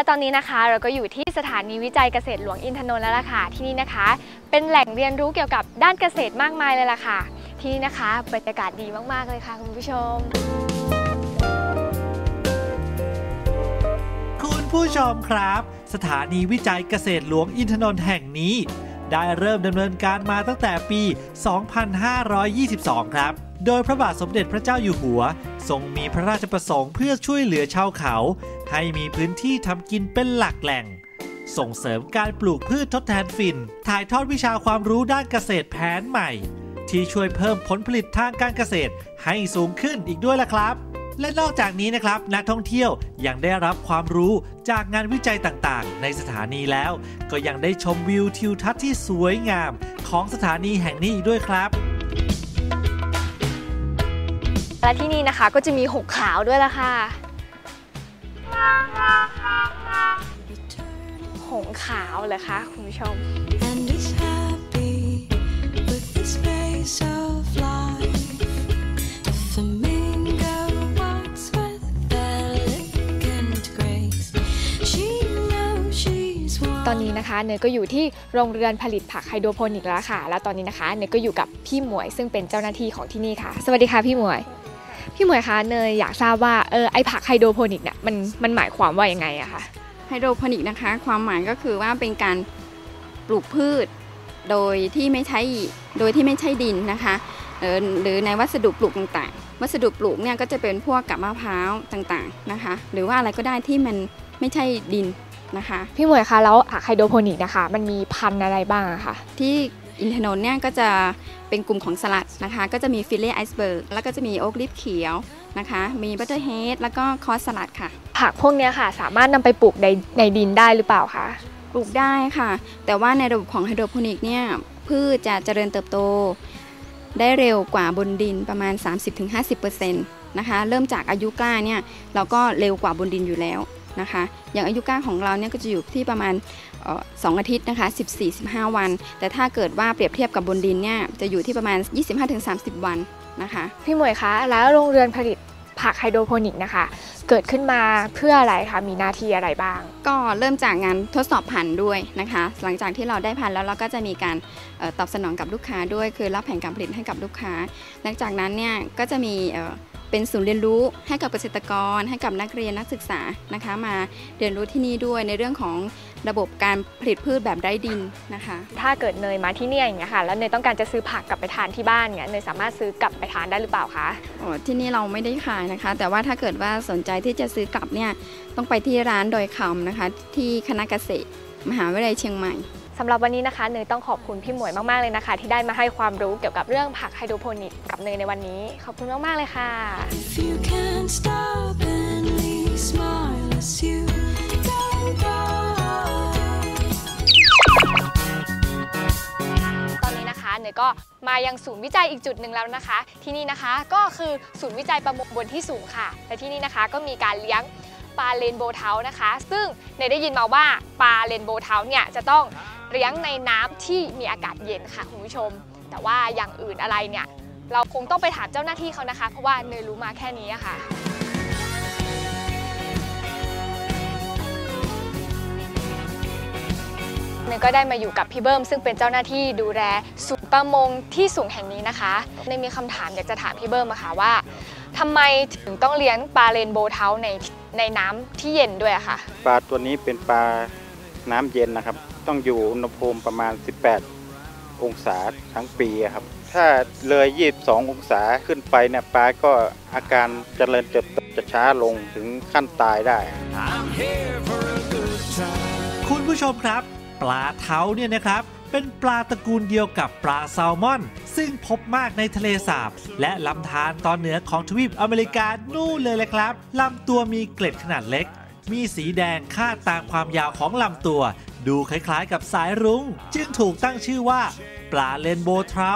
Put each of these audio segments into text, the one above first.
และตอนนี้นะคะเราก็อยู่ที่สถานีวิจัยเกษตรหลวงอินทนนท์แล้วล่ะค่ะ ที่นี่นะคะ เป็นแหล่งเรียนรู้เกี่ยวกับด้านเกษตรมากมายเลยล่ะค่ะ ที่นี่นะคะบรรยากาศดีมากๆเลยค่ะคุณผู้ชม คุณผู้ชมครับ สถานีวิจัยเกษตรหลวงอินทนนท์แห่งนี้ ได้เริ่มดำเนินการมาตั้งแต่ปี 2522 ครับโดยพระบาทสมเด็จพระเจ้าอยู่หัว ทรงมีพระราชประสงค์เพื่อช่วยเหลือชาวเขา ให้มีพื้นที่ทำกินเป็นหลักแหล่ง ส่งเสริมการปลูกพืชทดแทนฝิ่นถ่ายทอดวิชาความรู้ด้านเกษตรแผนใหม่ ที่ช่วยเพิ่มผลผลิตทางการเกษตรให้สูงขึ้นอีกด้วยล่ะครับ และนอกจากนี้นะครับ นักท่องเที่ยวยังได้รับความรู้จากงานวิจัยต่างๆ ในสถานีแล้ว ก็ยังได้ชมวิวทิวทัศน์ที่สวยงามของสถานีแห่งนี้อีกด้วยครับและที่นี่นะคะก็จะมีหงขาวด้วยล่ะค่ะ หงขาวเหรอคะ คุณผู้ชม and is happy with the space of life. The flamingo walks with elegant grace. She knows she's one. ตอนนี้นะคะเนยก็อยู่ที่โรงเรือนผลิตผักไฮโดรโปนิกแล้วค่ะ แล้วตอนนี้นะคะเนยก็อยู่กับพี่หมวยซึ่งเป็นเจ้าหน้าที่ของที่นี่ค่ะ สวัสดีค่ะพี่หมวย พี่หมวยคะเนยอยากทราบว่าเออไอผักไฮโดรโปนิกเนี่ยมันมันหมายความว่ายังไงอะคะไฮโดรโปนิกนะคะ ความหมายก็คือว่าเป็นการปลูกพืช โดยที่ไม่ใช้โดยที่ไม่ใช่ดินนะคะเอ่อหรือในวัสดุปลูกต่างๆ วัสดุปลูกเนี่ยก็จะเป็นพวกกับมะพร้าวต่างๆนะคะ หรือว่าอะไรก็ได้ที่มันไม่ใช่ดินนะคะ พี่หมวยคะแล้วผักไฮโดรโปนิกนะคะ มันมีพันธุ์อะไรบ้างอะคะที่ อินทนนท์เนี่ยก็จะเป็นกลุ่มของสลัดนะคะ ก็จะมีฟิลเล่ไอซ์เบิร์กแล้วก็จะมีโอ๊กลิฟเขียวนะคะ มีบัตเตอร์เฮดแล้วก็คอสสลัดค่ะ ผักพวกเนี้ยค่ะ สามารถนำไปปลูกในในดินได้หรือเปล่าคะปลูกได้ค่ะ แต่ว่าในระบบของไฮโดรโปนิกเนี่ยพืชจะเจริญเติบโต ได้เร็วกว่าบนดินประมาณ 30-50%นะคะ เริ่มจากอายุกล้าเนี่ยเราก็เร็วกว่าบนดินอยู่แล้วนะคะ อย่างอายุกล้าของเราเนี่ยก็จะอยู่ที่ประมาณเอ่อ สองอาทิตย์นะคะ 14-15 วัน แต่ถ้าเกิดว่าเปรียบเทียบกับบนดินเนี่ยจะอยู่ที่ประมาณ 25-30 วันนะคะ พี่หมวยคะ แล้วโรงเรือนผลิตผักไฮโดรโปนิกนะคะ เกิดขึ้นมาเพื่ออะไรคะมีหน้าที่อะไรบ้าง ก็เริ่มจากงานทดสอบพันธุ์ด้วยนะคะ หลังจากที่เราได้พันธุ์แล้วเราก็จะมีการเออตอบสนองกับลูกค้าด้วย คือรับแผนการผลิตให้กับลูกค้า หลังจากนั้นเนี่ยก็จะมีเอ่อเป็นศูนย์เรียนรู้ให้กับเกษตรกร ให้กับนักเรียนนักศึกษานะคะมาเรียนรู้ที่นี่ด้วยในเรื่องของระบบการผลิตพืชแบบไร้ดินนะคะ ถ้าเกิดเนยมาที่เนี่ยอย่างเงี้ยค่ะแล้วเนยต้องการจะซื้อผักกลับไปทานที่บ้านเงี้ยเนยสามารถซื้อกลับไปทานได้หรือเปล่าคะอ๋อที่นี่เราไม่ได้ขายนะคะ แต่ว่าถ้าเกิดว่าสนใจที่จะซื้อกลับเนี่ยต้องไปที่ร้านดอยคำนะคะ ที่คณะเกษตร มหาวิทยาลัยเชียงใหม่สำหรับวันนี้นะคะเนยต้องขอบคุณพี่หมวยมาก ๆ เลยนะคะ ที่ได้มาให้ความรู้เกี่ยวกับเรื่องผักไฮโดรโปนิกกับเนยในวันนี้ ขอบคุณมาก ๆ เลยค่ะ If you can't stop and leave, smile as you go by. เนยก็มายังศูนย์วิจัยอีกจุดหนึ่งแล้วนะคะ ที่นี่นะคะก็คือศูนย์วิจัยประมงบนที่สูงค่ะ และที่นี่นะคะก็มีการเลี้ยงปลาเลนโบว์เทานะคะ ซึ่งเนยได้ยินมาว่าปลาเลนโบว์เทาเนี่ยจะต้องเลี้ยงในน้ำที่มีอากาศเย็นค่ะคุณผู้ชม แต่ว่าอย่างอื่นอะไรเนี่ยเราคงต้องไปถามเจ้าหน้าที่เขานะคะ เพราะว่าเนยรู้มาแค่นี้อะค่ะ นยก็ได้มาอยู่กับพี่เบิ้มซึ่งเป็นเจ้าหน้าที่ดูแลศูนย์ประมงที่สูงแห่งนี้นะคะเนยมีคำถามอยากจะถามพี่เบิ้มอะค่ะว่าทำไมถึงต้องเลี้ยงปลาเรนโบว์เทาในในน้ำที่เย็นด้วยอะค่ะ ปลาตัวนี้เป็นปลาน้ำเย็นนะครับ ต้องอยู่อุณหภูมิประมาณ 18 องศาทั้งปีอะครับ ถ้าเลย 22 องศาขึ้นไปเนี่ยปลาก็อาการเจริญเติบโตจะช้าลงถึงขั้นตายได้ คุณผู้ชมครับ ปลาเท้าเนี่ยนะครับเป็นปลาตระกูลเดียวกับปลาแซลมอน ซึ่งพบมากในทะเลสาบ และลำธารตอนเหนือของทวีปอเมริกานู่นเลยแหละครับลำตัวมีเกล็ดขนาดเล็ก มีสีแดงคาดตามความยาวของลำตัว ดูคล้ายๆกับสายรุง้ง จึงถูกตั้งชื่อว่า ปลาเลนโบว์เทรา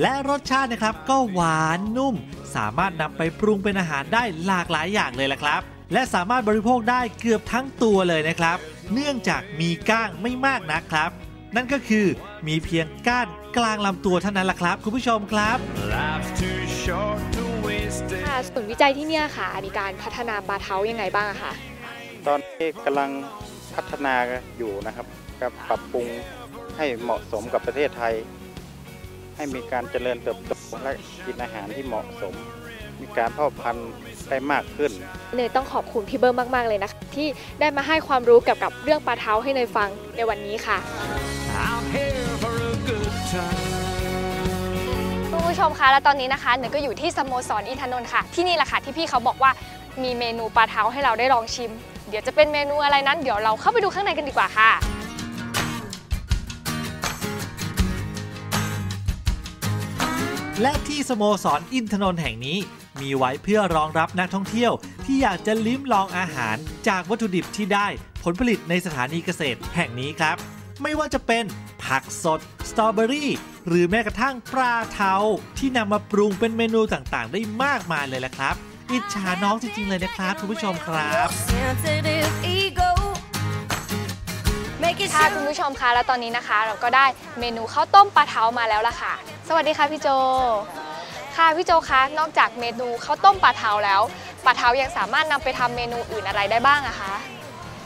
และรสชาตินะครับก็หวานนุ่ม สามารถนำไปปรุงเป็นอาหารได้หลากหลายอย่างเลยละครับ และสามารถบริโภคได้เกือบทั้งตัวเลยนะครับ เนื่องจากมีก้างไม่มากนะครับ นั่นก็คือมีเพียงก้านกลางลำตัวเท่านั้นละครับ คุณผู้ชมครับ Life's too short to waste it. ค่ะศูนย์วิจัยที่เนี่ยค่ะ มีการพัฒนาปลาเท้ายังไงบ้างอะคะตอนนี้กำลังพัฒนาอยู่นะครับกับปรับปรุงให้เหมาะสมกับประเทศไทย ให้มีการเจริญเติบโตและกินอาหารที่เหมาะสม มีการเพาะพันธุ์ได้มากขึ้น เนยต้องขอบคุณพี่เบิ้มมากๆเลยนะคะที่ได้มาให้ความรู้เกี่ยวกับเรื่องปลาเท้าให้เนยฟังในวันนี้ค่ะ I'm here for a good time. คุณผู้ชมคะและตอนนี้นะคะเนยก็อยู่ที่สโมสรอินทนนท์ค่ะ ที่นี่แหละค่ะที่พี่เขาบอกว่ามีเมนูปลาเท้าให้เราได้ลองชิม เดี๋ยวจะเป็นเมนูอะไรนั้น เดี๋ยวเราเข้าไปดูข้างในกันดีกว่าค่ะและที่สโมสรอินทนนท์แห่งนี้ มีไว้เพื่อรองรับนักท่องเที่ยว ที่อยากจะลิ้มลองอาหาร จากวัตถุดิบที่ได้ผลผลิตในสถานีเกษตรแห่งนี้ครับ ไม่ว่าจะเป็นผักสด สตรอเบอรี่ หรือแม้กระทั่งปลาเทาที่นำมาปรุงเป็นเมนูต่างๆ ได้มากมายเลยละครับ อิจฉาน้องจริง ๆ เลยนะครับคุณผู้ชมครับ sensitive ego. Make it ค่ะคุณผู้ชมคะแล้วตอนนี้นะคะ เราก็ได้เมนูข้าวต้มปลาเท้ามาแล้วล่ะค่ะ สวัสดีค่ะพี่โจ ค่ะพี่โจคะนอกจากเมนูข้าวต้มปลาเท้าแล้วปลาเท้ายังสามารถนำไปทำเมนูอื่นอะไรได้บ้างอะคะ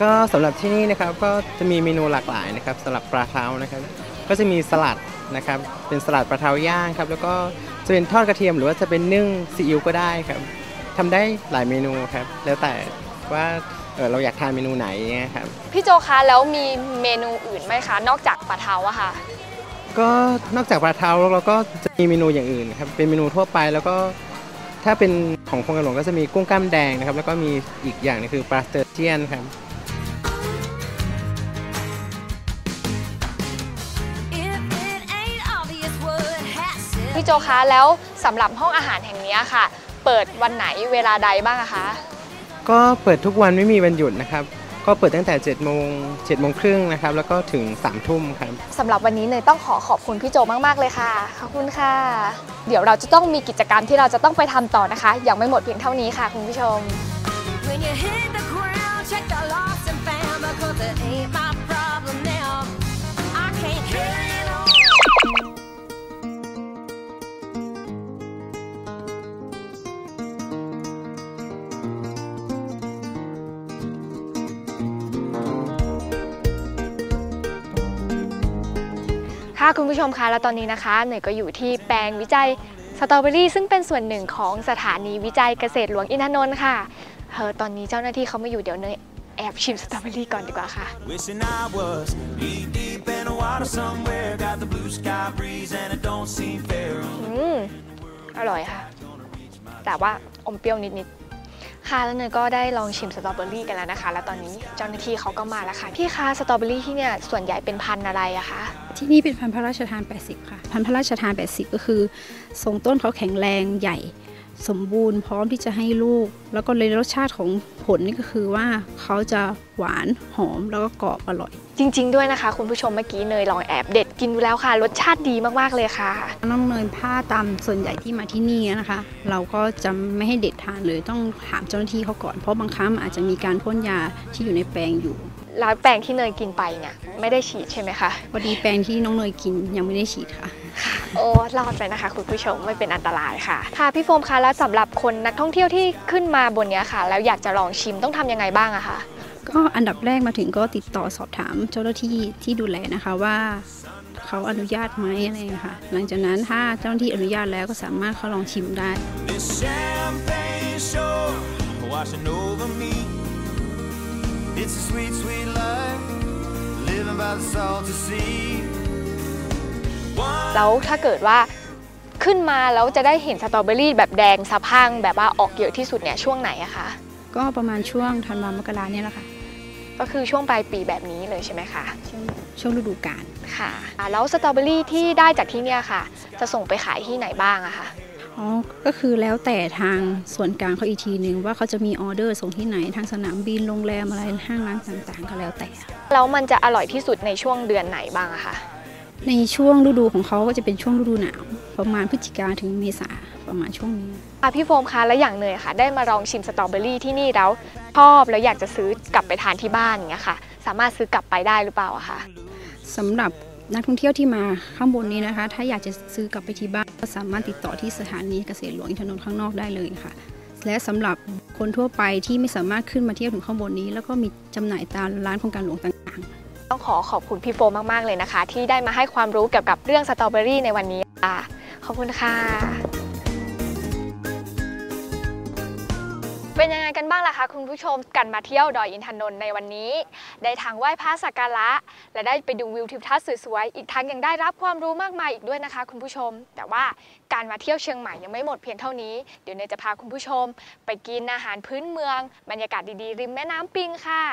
ก็สำหรับที่นี่นะครับก็จะมีเมนูหลากหลายนะครับสำหรับปลาเท้านะครับ ก็จะมีสลัดนะครับเป็นสลัดปลาเท้าย่างครับแล้วก็จะเป็นทอดกระเทียมหรือว่าจะเป็นนึ่งซีอิ๊วก็ได้ครับทำได้หลายเมนูครับแล้วแต่ว่าเออเราอยากทานเมนูไหนเงี้ยครับพี่โจคะแล้วมีเมนูอื่นไหมคะ นอกจากปลาเท้าอะค่ะ ก็นอกจากปลาเท้าแล้วเราก็จะมีเมนูอย่างอื่นครับเป็นเมนูทั่วไปแล้วก็ถ้าเป็นของโครงกระหลวงก็จะมีกุ้งกล้ามแดงนะครับ แล้วก็มีอีกอย่างหนึงคือปลาสเตอร์เจียนครับ If it ain't obvious what has said. พี่โจคะแล้วสำหรับห้องอาหารแห่งนี้ค่ะ เปิดวันไหนเวลาใดบ้างอะคะ ก็เปิดทุกวันไม่มีวันหยุดนะครับ ก็เปิดตั้งแต่7โมง7โมงครึ่งนะครับ แล้วก็ถึง3ทุ่มครับสำหรับวันนี้เนยต้องขอขอบคุณพี่โจมากๆเลยค่ะ ขอบคุณค่ะ เดี๋ยวเราจะต้องมีกิจกรรมที่เราจะต้องไปทำต่อนะคะ ยังไม่หมดเพียงเท่านี้ค่ะคุณผู้ชม ค่ะคุณผู้ชมคะแล้วตอนนี้นะคะเนยก็อยู่ที่แปลงวิจัยสตรอเบอรี่ซึ่งเป็นส่วนหนึ่งของสถานีวิจัยเกษตรหลวงอินทนนท์ค่ะเออตอนนี้เจ้าหน้าที่เขามาอยู่เดี๋ยวเนยแอบชิมสตรอเบอรี่ก่อนดีกว่าค่ะ Wishing I was knee deep in the water somewhere. Got the blue sky breeze and it don't seem fair. อืมอร่อยค่ะ แต่ว่าอมเปรี้ยวนิดๆ ค่ะแล้วเนยก็ได้ลองชิมสตรอเบอรี่กันแล้วนะคะ แล้วตอนนี้เจ้าหน้าที่เขาก็มาแล้วค่ะ พี่คะสตรอเบอรี่ที่เนี่ยส่วนใหญ่เป็นพันธุ์อะไรอะคะ ที่นี่เป็นพันธุ์พระราชทาน 80 ค่ะ พันธุ์พระราชทาน 80 ก็คือทรงต้นเขาแข็งแรงใหญ่ สมบูรณ์พร้อมที่จะให้ลูก แล้วก็เลยรสชาติของผลนี่ก็คือว่าเขาจะหวานหอมแล้วก็กรอบอร่อย จริง ๆ ด้วยนะคะคุณผู้ชมเมื่อกี้เนยลองแอบเด็ดกินดูแล้วค่ะ รสชาติดีมากๆเลยค่ะ น้องเนยผ้าตามส่วนใหญ่ที่มาที่นี่นะคะ เราก็จะไม่ให้เด็ดทานเลยต้องถามเจ้าหน้าที่เขาก่อนเพราะบางครั้งอาจจะมีการพ่นยาที่อยู่ในแปลงอยู่ ร้านแปลงที่เนยกินไปเนี่ยไม่ได้ฉีดใช่ไหมคะพอดีแปลงที่น้องเนยกินยังไม่ได้ฉีดค่ะ โอ้รอดไปนะคะ คุณผู้ชมไม่เป็นอันตรายค่ะ ค่ะพี่โฟมคะแล้วสำหรับคนนักท่องเที่ยวที่ขึ้นมาบนเนี้ยค่ะ แล้วอยากจะลองชิมต้องทำยังไงบ้างอะคะก็อันดับแรกมาถึงก็ติดต่อสอบถามเจ้าหน้าที่ที่ดูแลนะคะว่าเขาอนุญาตไหมอะไรอย่างเงี้ยค่ะ หลังจากนั้นถ้าเจ้าหน้าที่อนุญาตแล้วก็สามารถเขาลองชิมได้ It's a sweet, sweet life, living by the salty sea. One แล้วถ้าเกิดว่าขึ้นมาแล้วจะได้เห็นสตรอเบอรี่แบบแดงสะพรั่งแบบว่าออกเยอะที่สุดเนี่ยช่วงไหนอะคะก็ประมาณช่วงธันวามกราเนี่ยแหละค่ะ ก็คือช่วงปลายปีแบบนี้เลยใช่ไหมคะช่วงช่วงฤดูกาลค่ะอ่าแล้วสตรอเบอรี่ที่ได้จากที่เนี่ยค่ะ จะส่งไปขายที่ไหนบ้างอะคะ อ๋อ ก็คือแล้วแต่ทางส่วนกลางเขาอีกทีหนึ่งว่าเขาจะมีออเดอร์ส่งที่ไหนทางสนามบินโรงแรมอะไรห้างร้านต่างๆ ก็แล้วแต่ แล้วมันจะอร่อยที่สุดในช่วงเดือนไหนบ้างอะคะในช่วงฤดูของเขาก็จะเป็นช่วงฤดูหนาว ประมาณพฤศจิกาถึงเมษาประมาณช่วงนี้อะพี่โฟมคะแล้วอย่างเนยค่ะ ได้มาลองชิมสตรอเบอรี่ที่นี่แล้วชอบแล้วอยากจะซื้อกลับไปทานที่บ้านอย่างเงี้ยค่ะ สามารถซื้อกลับไปได้หรือเปล่าอะคะสำหรับ นักท่องเที่ยวที่มาข้างบนนี้นะคะ ถ้าอยากจะซื้อกลับไปที่บ้านก็สามารถติดต่อที่สถานีเกษตรหลวงอินทนนท์ข้างนอกได้เลยค่ะ และสำหรับคนทั่วไปที่ไม่สามารถขึ้นมาเที่ยวถึงข้างบนนี้ แล้วก็มีจำหน่ายตามร้านโครงการหลวงต่างๆ ต้องขอขอบคุณพี่โฟมากๆเลยนะคะ ที่ได้มาให้ความรู้เกี่ยวกับเรื่องสตรอเบอรี่ในวันนี้ค่ะขอบคุณค่ะ เป็นยังไงกันบ้างล่ะคะคุณผู้ชมกันมาเที่ยวดอยอินทนนท์ในวันนี้ ได้ทางไหว้พระสักการะ และได้ไปดูวิวทิวทัศน์สวยๆอีกทั้งยังได้รับความรู้มากมายอีกด้วยนะคะ คุณผู้ชม แต่ว่าการมาเที่ยวเชียงใหม่ยังไม่หมดเพียงเท่านี้เดี๋ยวเนยจะพาคุณผู้ชม ไปกินอาหารพื้นเมือง บรรยากาศดีๆ ริมแม่น้ำปิงค่ะ